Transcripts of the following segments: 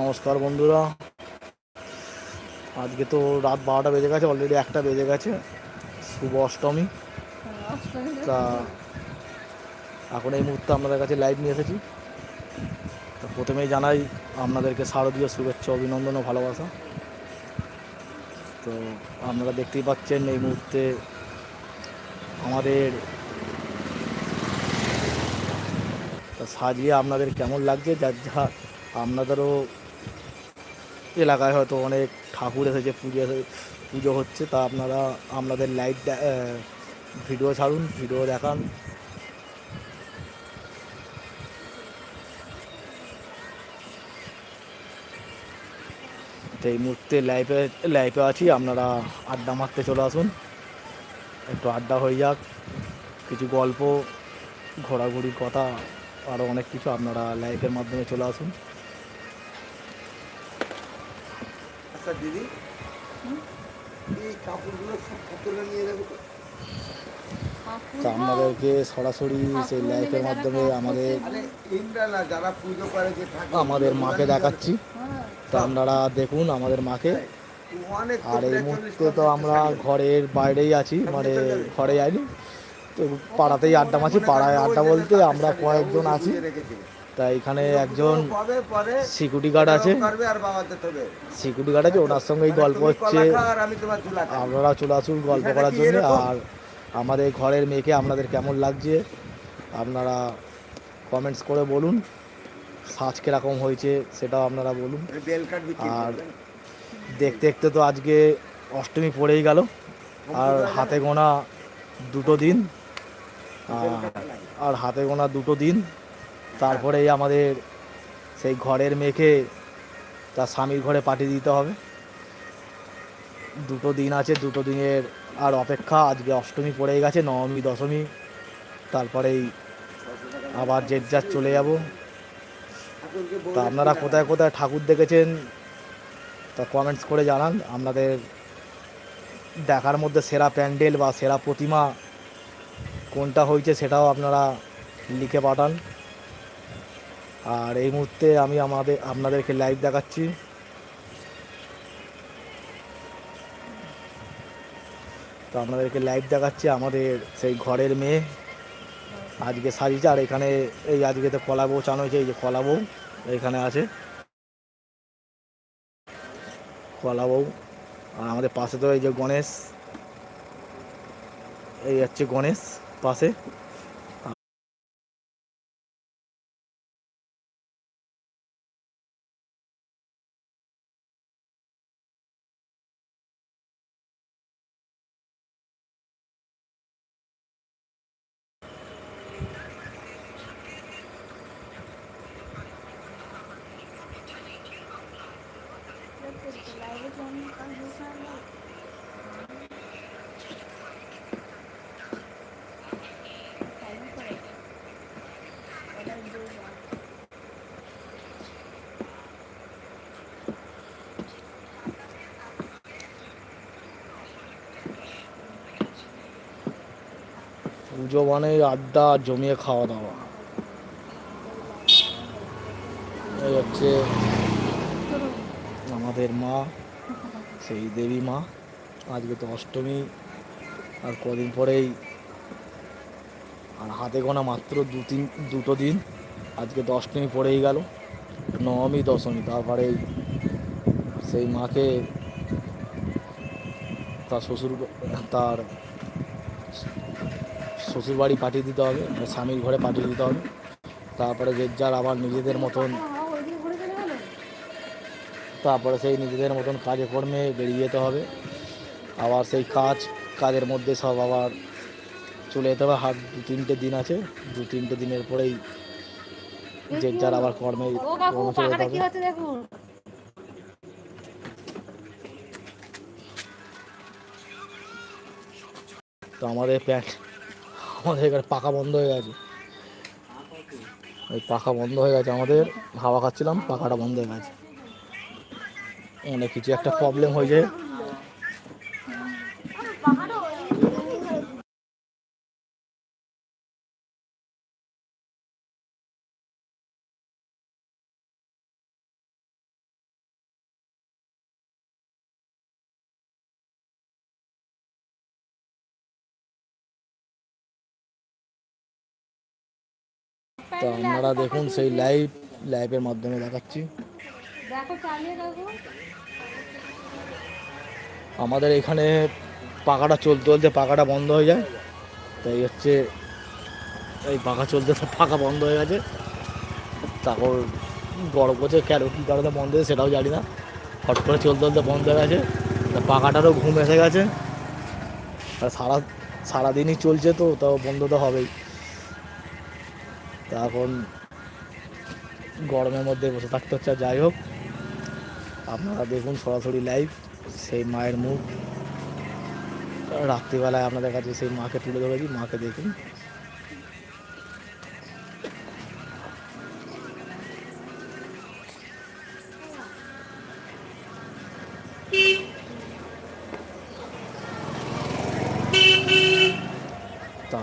নমস্কার বন্ধুরা। আজকে তো রাত বারোটা বেজে গেছে অলরেডি একটা বেজে গেছে শুভ অষ্টমী। হ্যাঁ, তা এখন এই মুহূর্তে আপনাদের কাছে লাইভ নিয়ে এসেছি। তো প্রথমেই জানাই আপনাদেরকে শারদীয় শুভেচ্ছা অভিনন্দন ও ভালোবাসা। তো আপনারা দেখতেই পাচ্ছেন এই মুহূর্তে আমাদের তা সাজিয়ে আপনাদের কেমন লাগছে? যার যা আপনাদেরও এলাকায় হয়তো অনেক ঠাকুর এসেছে, পুজো পুজো হচ্ছে, তা আপনারা আপনাদের লাইভ ভিডিও ছাড়ুন ভিডিও দেখান। তো এই মুহূর্তে লাইভে লাইভে আছি, আপনারা আড্ডা মারতে চলে আসুন। একটু আড্ডা হয়ে যাক, কিছু গল্প, ঘোরাঘুরির কথা আরও অনেক কিছু আপনারা লাইভের মাধ্যমে চলে আসুন। আচ্ছা দিদি। এই কাপড়গুলো সব কতটা নিয়ে যাব তা? আপনাদেরকে সরাসরি সেই লাইফের মাধ্যমে আমাদের আরে ইন্দ্রা না যারা পুজো করে যে থাকে আমাদের মাকে দেখাচ্ছি। হ্যাঁ। তো আপনারা দেখুন আমাদের মাকে। আর এই মুহূর্তে তো আমরা ঘরের বাইরেই আছি মানে ঘরে যাইনি। তো পাড়াতেই আড্ডা মাছি পাড়ায় আড্ডা বলতে আমরা কয়েকজন আছি। তা এখানে একজন সিকিউরিটি গার্ড আছে। সিকিউরিটি গার্ড আছে, ওনার সঙ্গেই গল্প হচ্ছে। আপনারা চলে আসুন গল্প করার জন্য, আর আমাদের ঘরের মেয়েকে আপনাদের কেমন লাগছে, আপনারা কমেন্টস করে বলুন। সাজ কীরকম হয়েছে সেটাও আপনারা বলুন। আর দেখতে দেখতে তো আজকে অষ্টমী পড়েই গেল, আর হাতে গোনা দুটো দিন। আর- হাতে গোনা দুটো দিন। তারপরেই আমাদের সেই ঘরের মেয়েকে তার স্বামীর ঘরে পাঠিয়ে দিতে হবে। দুটো দিন আছে, দুটো দিনের আর অপেক্ষা। আজকে অষ্টমী পড়ে গেছে, নবমী, দশমী। তারপরেই আবার জেট যার চলে যাব। তা আপনারা কোথায় কোথায় ঠাকুর দেখেছেন, তা কমেন্টস করে জানান। আপনাদের দেখার মধ্যে সেরা প্যান্ডেল বা সেরা প্রতিমা কোনটা হয়েছে সেটাও আপনারা লিখে পাঠান। আর এই মুহূর্তে আমি আমাদের, আপনাদেরকে লাইভ দেখাচ্ছি। তো আপনাদেরকে লাইভ দেখাচ্ছি আমাদের সেই ঘরের মেয়ে। আজকে সাজিয়েছে, আর এখানে এই আজকে তো কলা বউ চান হয়েছে, এই যে কলা বউ এখানে আছে। কলা বউ, আর আমাদের পাশে তো এই যে গণেশ, এই হচ্ছে গণেশ। পাশে পুজো মানে আড্ডা, জমিয়ে খাওয়া দাওয়া। এই হচ্ছে আমাদের মা, সেই দেবী মা। আজকে তো অষ্টমী, আর কদিন পরেই, আর হাতে গোনা মাত্র দু তিন, দুটো দিন। আজকে তো অষ্টমী পড়েই গেল, নবমী, দশমী তারপরেই সেই মাকে তার শ্বশুর, তার শ্বশুর বাড়ি পাঠিয়ে দিতে হবে মানে স্বামীর ঘরে পাঠিয়ে দিতে হবে। তারপরে যে যার আবার নিজেদের মতন তারপরে সেই নিজেদের মতন কাজে কর্মে বেরিয়ে যেতে হবে। আবার সেই কাজ কাজের মধ্যে সব আবার চলে যেতে হবে। হাত দু তিনটে দিন আছে দু তিনটে দিনের পরেই যে যার আবার কর্মে ও কর্মে চলে যেতে হবে। তো আমাদের প্যান্ট আমাদের এখানে পাখা বন্ধ হয়ে গেছে। ওই পাখা বন্ধ হয়ে গেছে আমাদের। হাওয়া খাচ্ছিলাম, পাখাটা বন্ধ হয়ে গেছে। অনেক কিছু একটা প্রবলেম হয়ে যায় তো আপনারা দেখুন সেই লাইভ লাইভের মাধ্যমে দেখাচ্ছি। আমাদের এখানে পাখাটা চলতে চলতে পাখাটা বন্ধ হয়ে যায়। তাই হচ্ছে এই পাখা চলতে সব পাখা বন্ধ হয়ে গেছে। তারপর গরম করছে কেন কী কারণে বন্ধ হয়েছে সেটাও জানি না। হট করে চলতে চলতে বন্ধ হয়ে গেছে। তা পাখাটারও ঘুম এসে গেছে। আর সারা সারাদিনই চলছে তো তাও বন্ধ তো হবেই। এখন গরমের মধ্যে বসে থাকতে হচ্ছে যাই হোক, আপনারা দেখুন সরাসরি লাইভ সেই মায়ের মুখ। রাত্রিবেলায় আপনাদের কাছে সেই মাকে তুলে ধরেছি, মাকে দেখুন।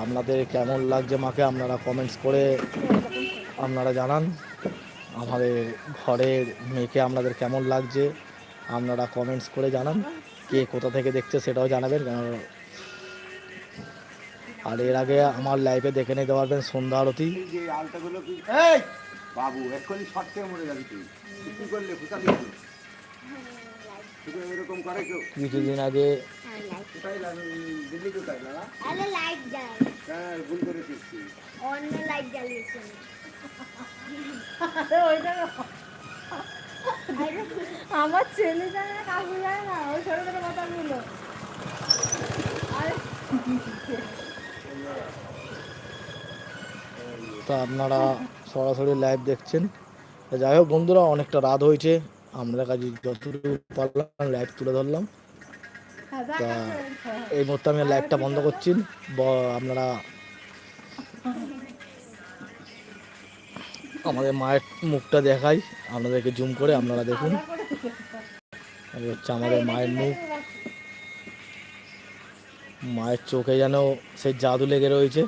আপনাদের কেমন লাগছে মাকে আপনারা কমেন্টস করে আপনারা জানান। আমাদের ঘরের মেয়েকে আপনাদের কেমন লাগছে আপনারা কমেন্টস করে জানান। কে কোথা থেকে দেখছে সেটাও জানাবেন। আর এর আগে আমার লাইফে দেখে নিতে পারবেন সন্ধ্যা আরতি। বাবু এক্ষুনি শর্ট থেকে মরে যাবি তুই। তুই কি করলে কোথা কিছুদিন আগে দিল্লি কোথায় লাইট হ্যাঁ ভুল তুই অন্য লাইট জ্বালিয়েছে। আরে ওইটা আমার ছেলে জানে না কাকু জানে না ওই ছোট ছোট কথাগুলো তা আপনারা সরাসরি লাইভ দেখছেন। তা যাই হোক বন্ধুরা অনেকটা রাত হয়েছে। আপনাদের কাছে যতটুকু পারলাম লাইভ তুলে ধরলাম। তা এই মুহূর্তে আমি লাইভটা বন্ধ করছি। ব- আপনারা আমাদের মায়ের মুখটা দেখাই, আপনাদেরকে জুম করে আপনারা দেখুন। হচ্ছে আমাদের মায়ের মুখ। মায়ের চোখে যেন সেই জাদু লেগে রয়েছে।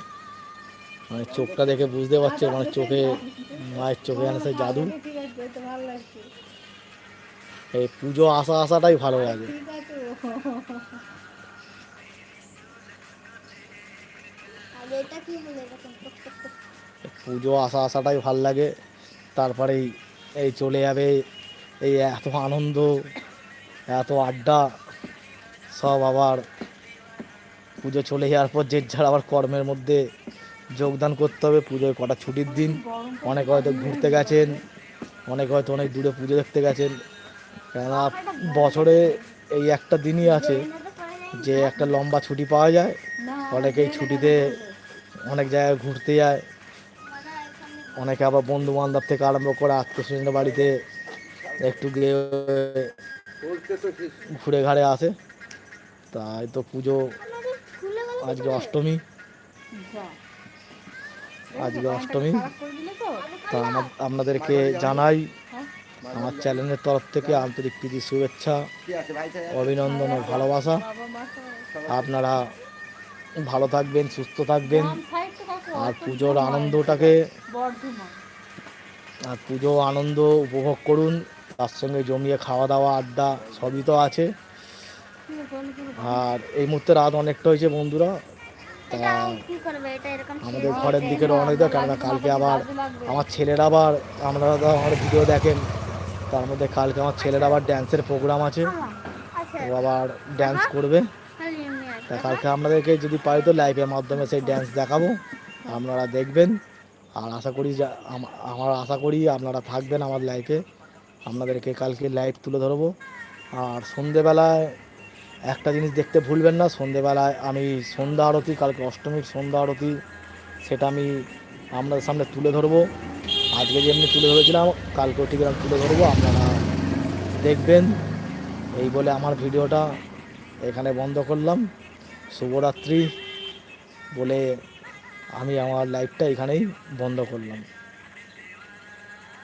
মানে চোখটা দেখে বুঝতে পারছে মানে চোখে, মায়ের চোখে যেন সেই জাদু। এই পুজো আসা আসাটাই ভালো লাগে। পুজো আসা আসাটাই ভালো লাগে। তারপরেই এই চলে যাবে এই এত আনন্দ, এত আড্ডা, সব আবার পুজো চলে যাওয়ার পর যে যার আবার কর্মের মধ্যে যোগদান করতে হবে। পুজোয় কটা ছুটির দিন, অনেকে হয়তো ঘুরতে গেছেন, অনেকে হয়তো অনেক দূরে পুজো দেখতে গেছেন। কেননা বছরে এই একটা দিনই আছে যে একটা লম্বা ছুটি পাওয়া যায়। অনেকেই ছুটিতে অনেক জায়গায় ঘুরতে যায়। অনেকে আবার বন্ধু বান্ধব থেকে আরম্ভ করে আত্মীয় বাড়িতে একটু গিয়ে ঘুরে ঘাড়ে আসে। তাই তো পুজো, আজকে অষ্টমী। আজকে অষ্টমী। তো আপনাদেরকে জানাই, আমার চ্যানেলের তরফ থেকে আন্তরিক প্রীতি, শুভেচ্ছা, অভিনন্দন ও ভালোবাসা। আপনারা ভালো থাকবেন সুস্থ থাকবেন। আর পুজোর আনন্দটাকে আর পুজো আনন্দ উপভোগ করুন তার সঙ্গে জমিয়ে খাওয়া দাওয়া আড্ডা সবই তো আছে। আর এই মুহূর্তে রাত অনেকটা হয়েছে বন্ধুরা। তা আমাদের ঘরের দিকে রওনা দিতে কেননা কালকে আবার আমার ছেলেরা আবার আপনারা তো আমার ভিডিও দেখেন তার মধ্যে কালকে আমার ছেলের আবার ড্যান্সের প্রোগ্রাম আছে। আচ্ছা। ও আবার ড্যান্স করবে। তা কালকে আপনাদেরকে যদি পারি তো লাইভের মাধ্যমে সেই ড্যান্স দেখাবো। আপনারা দেখবেন। আর আশা করি আম- আমার আশা করি আপনারা থাকবেন আমার লাইফে আপনাদেরকে কালকে লাইভ তুলে ধরবো। আর সন্ধেবেলায় একটা জিনিস দেখতে ভুলবেন না, সন্ধেবেলায় আমি সন্ধ্যা আরতি, কালকে অষ্টমীর সন্ধ্যা আরতি, সেটা আমি আপনাদের সামনে তুলে ধরবো। আজকে যেমনি তুলে ধরেছিলাম, কালকেও ঠিক এরকম তুলে ধরবো, আপনারা দেখবেন। এই বলে আমার ভিডিওটা এখানে বন্ধ করলাম। শুভরাত্রি বলে আমি আমার লাইফটা এখানেই বন্ধ করলাম।